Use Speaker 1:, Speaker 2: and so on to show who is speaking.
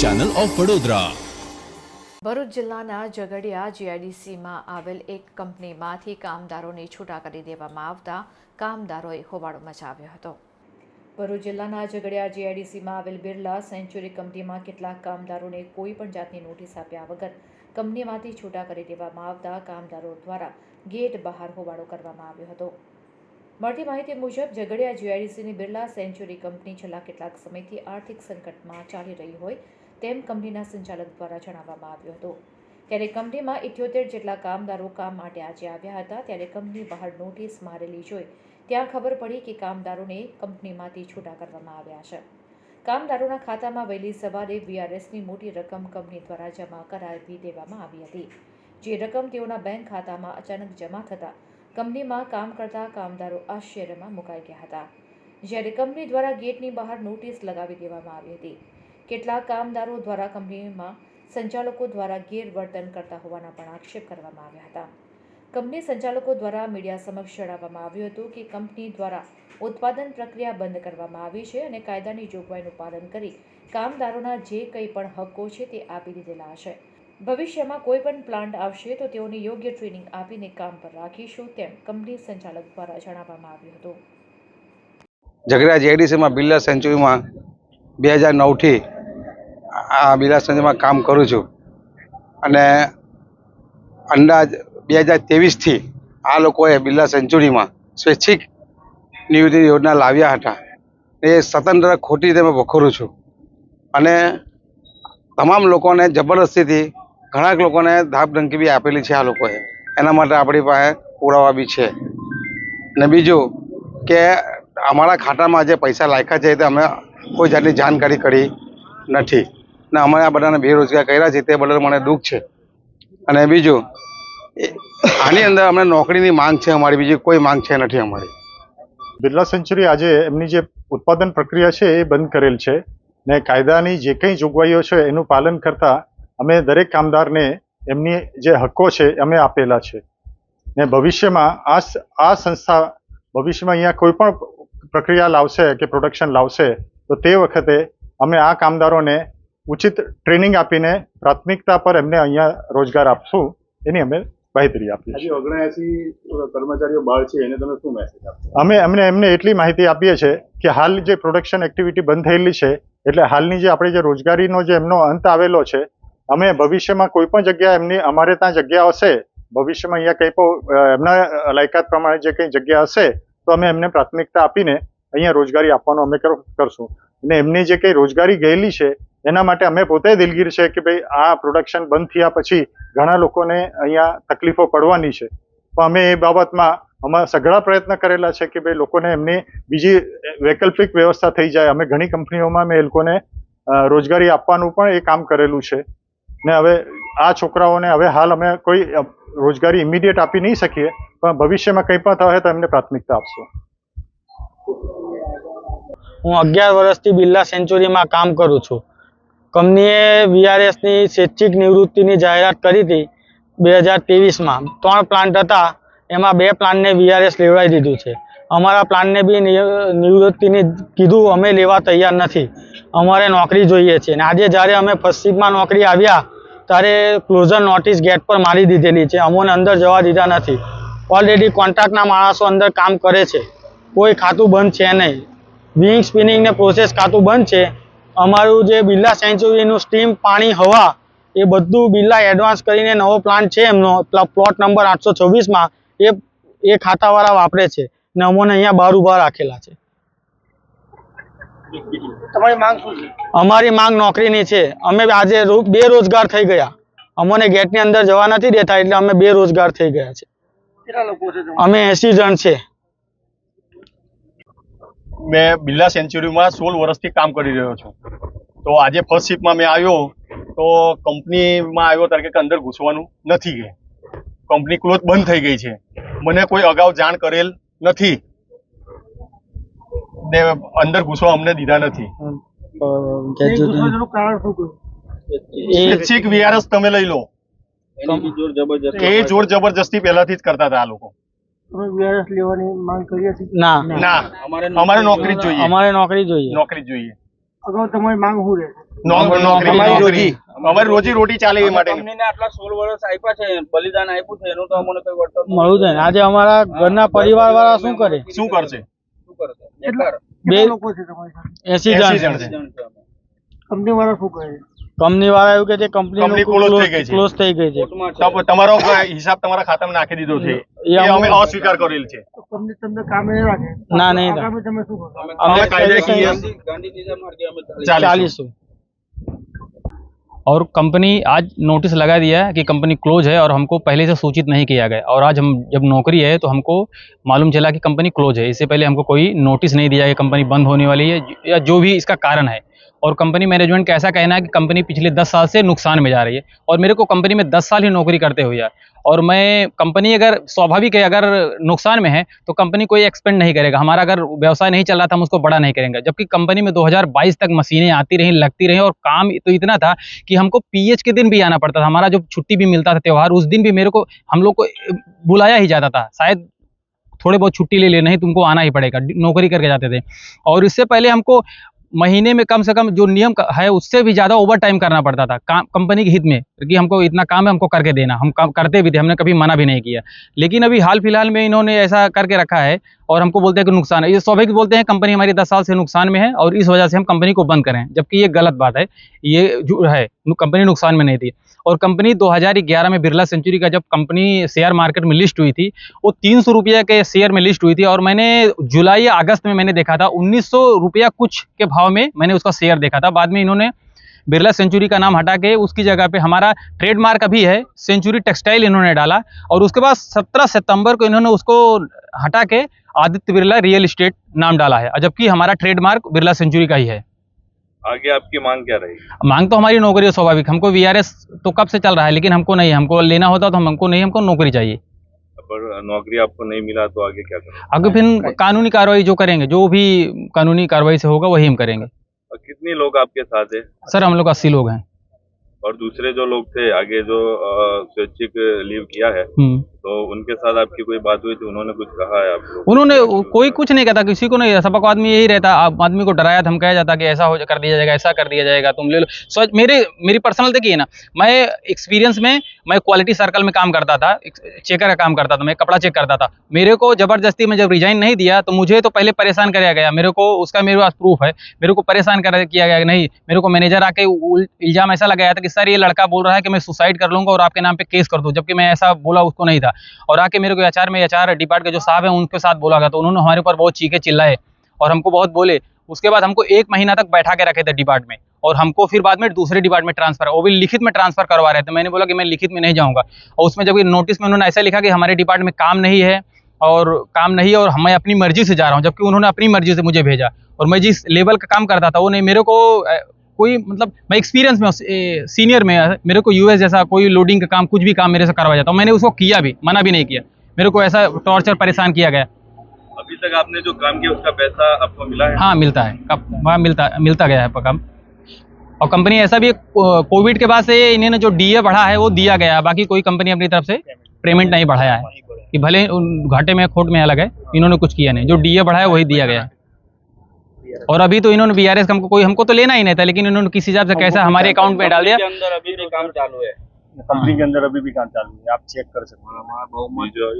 Speaker 1: Channel of Vadodara
Speaker 2: Bharuch જિલ્લાના ઝઘડિયા જીઆઈડીસીમાં આવેલ એક કંપનીમાંથી કામદારોને છૂટા કરી દેવામાં આવતા કામદારોએ હોબાળો મચાવ્યો હતો. ભરૂચ જિલ્લાના ઝઘડિયા જીઆઈડીસીમાં આવેલ બિરલા સેન્ચુરી કંપનીમાં કેટલાક કામદારોને કોઈ પણ જાતની નોટિસ આપ્યા વગર કંપનીમાંથી છૂટા કરી દેવામાં આવતા કામદારો દ્વારા ગેટ બહાર હોબાળો કરવામાં આવ્યો હતો. મળતી માહિતી મુજબ, ઝઘડિયા જીઆઈડીસીની બિરલા સેન્ચુરી કંપની છેલ્લા કેટલાક સમયથી આર્થિક સંકટમાં ચાલી રહી હોય તેમ કંપનીના સંચાલક દ્વારા જણાવવામાં આવ્યું હતું? ત્યારે કંપનીમાં ઇઠ્યોતેર જેટલા કામદારો કામ માટે આજે આવ્યા હતા, ત્યારે કંપની બહાર નોટિસ મારેલી જોઈ ત્યાં ખબર પડી કે કામદારોને કંપનીમાંથી છૂટા કરવામાં આવ્યા છે. કામદારોના ખાતામાં વહેલી સવારે વીઆરએસની મોટી રકમ કંપની દ્વારા જમા કરાવી દેવામાં આવી હતી. જે રકમ તેઓના બેંક ખાતામાં અચાનક જમા થતાં કંપનીમાં કામ કરતા કામદારો આશ્ચર્યમાં મુકાઈ ગયા હતા. જ્યારે કંપની દ્વારા ગેટની બહાર નોટિસ લગાવી દેવામાં આવી હતી કેટલાક કામદારો દ્વારા કંપનીમાં સંચાલકો દ્વારા ગેરવર્તન કરતા હોવાના પણ આક્ષેપ કરવામાં આવ્યા હતા. કંપની સંચાલકો દ્વારા મીડિયા સમક્ષ જણાવવામાં આવ્યું હતું કે કંપની દ્વારા ઉત્પાદન પ્રક્રિયા બંધ કરવામાં આવી છે અને કાયદાની જોગવાઈનું પાલન કરી કામદારોના જે કંઈ પણ હક્કો છે તે આપી દીધેલા હશે. ભવિષ્યમાં કોઈ પણ પ્લાન્ટ આવશે તો તેઓને યોગ્ય ટ્રેનિંગ આપીને કામ પર રાખીશું તેમ કંપની સંચાલક દ્વારા જણાવવામાં આવ્યું હતું.
Speaker 3: ઝઘડા જેડીસીમાં બિરલા સેન્ચુરીમાં બે હજાર નવથી આ બિરલા સેન્ચુરીમાં કામ કરું છું. અને અંદાજ બે હજાર ત્રેવીસથી આ લોકોએ બિરલા સેન્ચુરીમાં સ્વૈચ્છિક નિવૃત્તિ યોજના લાવ્યા હતા. એ સ્વતંત્ર ખોટી રીતે વખોરું છું. અને તમામ લોકોને જબરદસ્તીથી ઘણા લોકોને ધાપ ધમકી બી આપેલી છે આ લોકોએ. એના માટે આપણી પાસે પુરાવા બી છે. ને બીજું કે અમારા ખાતામાં જે પૈસા લાખ્યા છે તે અમે કોઈ જાતની જાણકારી કરી નથી. ને અમે આ બધાને બેરોજગાર કર્યા છે, તે બદલ મને દુઃખ છે. અને બીજું આની અંદર અમને નોકરીની માંગ છે અમારી, બીજી કોઈ માંગ છે નથી અમારી.
Speaker 4: બિરલા સેન્ચુરી આજે એમની જે ઉત્પાદન પ્રક્રિયા છે, એ બંધ કરેલ છે ને કાયદાની જે કંઈ જોગવાઈઓ છે, એનું પાલન કરતા અમે દરેક કામદારને એમની જે હક્કો છે, અમે આપેલા છે. ને ભવિષ્યમાં આ આ સંસ્થા ભવિષ્યમાં અહીંયા કોઈ પણ પ્રક્રિયા લાવશે કે પ્રોડક્શન લાવશે, તો તે વખતે અમે આ કામદારોને ઉચિત ટ્રેનિંગ આપીને પ્રાથમિકતા પર એમને અહીંયા રોજગાર આપશું એની અમે માહિતી આપીએ
Speaker 5: કર્મચારીઓ બહાર છે એને તમે શું મેસેજ આપશો?
Speaker 4: અમે એમને એમને એટલી માહિતી આપીએ છીએ કે હાલ જે પ્રોડક્શન એક્ટિવિટી બંધ થયેલી છે એટલે હાલની જે આપણે જે રોજગારીનો જે એમનો અંત આવેલો છે અમે ભવિષ્યમાં કોઈ પણ જગ્યા એમની અમારે ત્યાં જગ્યા હશે ભવિષ્યમાં અહીંયા કંઈ પણ એમના લાયકાત પ્રમાણે જે કંઈ જગ્યા હશે તો અમે એમને પ્રાથમિકતા આપીને અહીંયા રોજગારી આપવાનો અમે કર- કરશું. અને એમની જે કંઈ રોજગારી ગયેલી છે એના માટે અમે પોતે દિલગીર છે કે ભાઈ આ પ્રોડક્શન બંધ થયા પછી ઘણા લોકોને અહીંયા તકલીફો પડવાની છે. પણ અમે એ બાબતમાં અમે સઘળા પ્રયત્ન કરેલા છે કે ભાઈ લોકોને એમની બીજી વૈકલ્પિક વ્યવસ્થા થઈ જાય. અમે ઘણી કંપનીઓમાં મેં એ લોકોને રોજગારી આપવાનું પણ એ કામ કરેલું છે. ને હવે આ છોકરાઓને હવે હાલ અમે કોઈ રોજગારી ઇમિડિયેટ આપી નહીં શકીએ, પણ ભવિષ્યમાં કંઈ પણ થાય તો એમને પ્રાથમિકતા આપશું.
Speaker 6: હું અગિયાર વર્ષથી બિરલા સેન્ચુરીમાં કામ કરું છું. કંપનીએ વીઆરએસની સ્વૈચ્છિક નિવૃત્તિની જાહેરાત કરી હતી બે હજાર ત્રેવીસમાં. ત્રણ પ્લાન્ટ હતા, એમાં બે પ્લાન્ટને વીઆરએસ લેવડાવી દીધું છે. અમારા પ્લાન્ટને બી નિવૃત્તિની કીધું, અમે લેવા તૈયાર નથી. અમારે નોકરી જોઈએ છે. અને આજે જ્યારે અમે ફર્સ્ટ નોકરી આવ્યા, ત્યારે ક્લોઝર નોટિસ ગેટ પર મારી દીધેલી છે. અમોને અંદર જવા દીધા નથી. ઓલરેડી કોન્ટ્રાક્ટના માણસો અંદર કામ કરે છે. કોઈ ખાતું બંધ છે નહીં. વિંગ સ્પિનિંગને પ્રોસેસ ખાતું બંધ છે. અમારું જે બિરલા સેન્ચુરીનું સ્ટીમ પાણી હવા એ બધું બિરલા એડવાન્સ કરીને નવો પ્લાન્ટ છે એમનો. પ્લોટ નંબર આઠસો છવ્વીસમાં એ એ ખાતાવાળા વાપરે છે ને અમોને અહીંયા બાર ઊભા રાખેલા છે. અમારી માંગ નોકરીની છે. અમે આજે બેરોજગાર થઈ ગયા. અમોને ગેટની અંદર જવા નથી દેતા એટલે અમે બેરોજગાર થઈ ગયા છે. અમે એસી જણ છે.
Speaker 5: મેં બિરલા સેન્ચુરીમાં સોળ વર્ષથી કામ કરી રહ્યો છું. તો આજે ફર્સ્ટ શિફ્ટમાં મેં આવ્યો તો કંપનીમાં આવ્યો ત્યારે કે અંદર ઘૂસવાનું નથી કે કંપની ક્લોઝ બંધ થઈ ગઈ છે. મને કોઈ અગાઉ જાણ કરેલ નથી. ને અંદર ઘૂસવા અમને દીધા નથી. તમે લઈ લો. એ જોર જબરજસ્તી પહેલાથી જ કરતા હતા આ લોકો.
Speaker 6: ના.
Speaker 5: ના. અમારે નોકરી જ જોઈએ.
Speaker 6: અમારે નોકરી જોઈએ.
Speaker 5: નોકરી જોઈએ.
Speaker 1: અગાઉ તમારી માંગ શું રહે?
Speaker 5: નોકરી
Speaker 3: અમારી રોજી.
Speaker 5: રોટી ચાલે એ માટે.
Speaker 7: કંપનીને આટલા સોળ વર્ષ આપ્યા છે બલિદાન આપ્યું છે એનું તો અમને કોઈ વળતર
Speaker 6: મળવું છે આજે અમારા ઘરના પરિવાર વાળા શું કરે?
Speaker 5: શું કરશે?
Speaker 7: શું કરશે
Speaker 6: બે
Speaker 1: લોકો છે તમારી સાથે?
Speaker 6: એસી
Speaker 5: 80
Speaker 6: જણ
Speaker 5: છે.
Speaker 1: કંપની વાળા શું કરે છે?
Speaker 6: કંપની વાળા એવું કે છે
Speaker 5: કંપની
Speaker 6: કંપની
Speaker 5: close થઈ ગઈ છે.
Speaker 6: ક્લોઝ થઈ ગઈ છે
Speaker 7: કોર્ટમાં છે.
Speaker 5: તો તમારો હિસાબ તમારા ખાતામાં નાખી દીધો છે
Speaker 6: એ
Speaker 5: એ અમે
Speaker 6: અમે-
Speaker 5: અસ્વીકાર કરેલ છે
Speaker 1: તો કંપની તમને કામે નહીં રાખે
Speaker 6: ના, નહીં રાખે.
Speaker 1: આગામી તમે શું કરો
Speaker 7: અમે
Speaker 5: અમે કાયદાકીય
Speaker 7: ગાંધી ગાંધીજી માર કે અમે ચાલીએ.
Speaker 5: ચાલીશું.
Speaker 6: ચાલીસું
Speaker 8: और कंपनी आज नोटिस लगा दिया है कि कंपनी क्लोज है और हमको पहले से सूचित नहीं किया गया और आज हम जब नौकरी है तो हमको मालूम चला कि कंपनी क्लोज है इससे पहले हमको कोई नोटिस नहीं दिया कि कंपनी बंद होने वाली है या जो भी इसका कारण है और कंपनी मैनेजमेंट का ऐसा कहना है कि कंपनी पिछले दस साल से नुकसान में जा रही है और मेरे को कंपनी में दस साल ही नौकरी करते हुए है और मैं कंपनी अगर स्वाभाविक है, अगर नुकसान में है तो कंपनी कोई एक्सपेंड नहीं करेगा। हमारा अगर व्यवसाय नहीं चल रहा था, हम उसको बड़ा नहीं करेंगे। जबकि कंपनी में 2022 तक मशीनें आती रहीं, लगती रहीं और काम तो इतना था कि हमको पीएच के दिन भी आना पड़ता था। हमारा जो छुट्टी भी मिलता था, त्यौहार, उस दिन भी मेरे को, हम लोग को बुलाया ही जाता था। शायद थोड़े बहुत छुट्टी ले ले नहीं तुमको आना ही पड़ेगा, नौकरी करके जाते थे। और इससे पहले हमको महीने में कम से कम जो नियम है, उससे भी ज़्यादा ओवर टाइम करना पड़ता था कंपनी के हित में। कि हमको इतना काम है, हमको करके देना। हम काम, करते भी थे, हमने कभी मना भी नहीं किया। लेकिन अभी हाल फ़िलहाल में इन्होंने ऐसा करके रखा है, और हमको बोलते हैं कि नुकसान है ये स्वाभाविक बोलते हैं कंपनी हमारी दस साल से नुकसान में है, और इस वजह से हम कंपनी को बंद करें। जबकि ये गलत बात है, ये जो है कंपनी नुकसान में नहीं थी। और कंपनी 2011 में बिरला सेंचुरी का जब कंपनी शेयर मार्केट में लिस्ट हुई थी, वो तीन सौ के शेयर में लिस्ट हुई थी, और मैंने जुलाई अगस्त में मैंने देखा था, उन्नीस सौ रुपया कुछ के भाव में मैंने उसका शेयर देखा था। बाद में इन्होंने बिरला सेंचुरी का नाम हटा के उसकी जगह पे हमारा ट्रेडमार्क अभी है सेंचुरी टेक्सटाइल इन्होंने डाला और उसके बाद 17 सितंबर को इन्होंने उसको हटा के आदित्य बिरला रियल इस्टेट नाम डाला है। जबकि हमारा ट्रेडमार्क बिरला सेंचुरी का ही है।
Speaker 9: आगे आपकी मांग क्या रहेगी?
Speaker 8: मांग तो हमारी नौकरी है स्वाभाविक। हमको वीआरएस तो कब से चल रहा है लेकिन हमको नहीं हमको लेना होता तो हम हमको नहीं हमको नौकरी चाहिए।
Speaker 9: पर नौकरी आपको नहीं मिला तो आगे क्या करें?
Speaker 8: आगे फिर कानूनी कार्रवाई जो करेंगे जो भी कानूनी कार्रवाई से होगा वही हम करेंगे।
Speaker 9: और कितने लोग आपके साथ है?
Speaker 8: सर हम लोग अस्सी लोग हैं।
Speaker 9: और दूसरे जो लोग थे आगे जो स्वैच्छिक लीव किया है
Speaker 8: हम्म।
Speaker 9: तो उनके साथ आपकी कोई बात हुई थी उन्होंने कुछ कहा है आप
Speaker 8: उन्होंने कोई कुछ नहीं कहता किसी को नहीं सबक आदमी यही रहता आदमी को डराया कहा जाता कि ऐसा हो, कर दिया जाएगा, ऐसा कर दिया जाएगा, तुम ले लो। सो मेरे, मेरी पर्सनल देखिए ना, मैं एक्सपीरियंस में, मैं क्वालिटी सर्कल में काम करता था चेकर का काम करता था, मैं कपड़ा चेक करता था। मेरे को ज़बरदस्ती में जब रिजाइन नहीं दिया तो मुझे तो पहले परेशान कराया गया, मेरे को, उसका मेरे पास प्रूफ है, मेरे को परेशान कर किया गया नहीं, मेरे को मैनेजर आके इल्ज़ाम ऐसा लगाया था कि, सर, ये लड़का बोल रहा है कि मैं सुसाइड कर लूँगा और आपके नाम पर केस कर दूँ। जबकि मैं ऐसा बोला, उसको नहीं था। और आके मेरे को एच में एच डिपार्ट के जो साहब हैं, उनके साथ बोला गया तो उन्होंने हमारे ऊपर बहुत चीखे चिल्लाए और हमको बहुत बोले। उसके बाद हमको एक महीना तक बैठा के रखे थे डिपार्ट में और हमको फिर बाद में दूसरे डिपार्ट में ट्रांसफ़र, वो भी लिखित में ट्रांसफ़र करवा रहे थे। मैंने बोला कि मैं लिखित में नहीं जाऊँगा। और उसमें जब नोटिस में उन्होंने ऐसा लिखा कि हमारे डिपार्ट में काम नहीं है और काम नहीं है और मैं अपनी मर्ज़ी से जा रहा हूँ, जबकि उन्होंने अपनी मर्ज़ी से मुझे भेजा। और मैं जिस लेवल का काम करता था, वो नहीं, मेरे को कोई मतलब मैं एक्सपीरियंस में सीनियर में मेरे को यूएस जैसा कोई लोडिंग का काम कुछ भी काम मेरे से करवाया जाता मैंने उसको किया भी मना भी नहीं किया। मेरे को ऐसा टॉर्चर परेशान किया गया।
Speaker 9: अभी तक आपने जो काम किया उसका पैसा आपको मिला है?
Speaker 8: हाँ मिलता है। कब वहाँ मिलता मिलता गया है काम। और कंपनी ऐसा भी कोविड के बाद से इन्होंने जो डीए बढ़ा है वो दिया गया। बाकी कोई कंपनी अपनी तरफ़ से पेमेंट नहीं बढ़ाया है। कि भले उन घाटे में खोट में अलग है इन्होंने कुछ किया नहीं। जो डीए बढ़ा है वही दिया गया है। और अभी तो इन्होंने बीआरएस हमको कोई हमको तो लेना ही नहीं था लेकिन इन्होंने किसी हिसाब से कैसा हमारे अकाउंट में डाल दिया
Speaker 7: अंदर अभी भी काम चालू है
Speaker 5: कंपनी के अंदर अभी भी काम चालू है आप चेक कर सकते हैं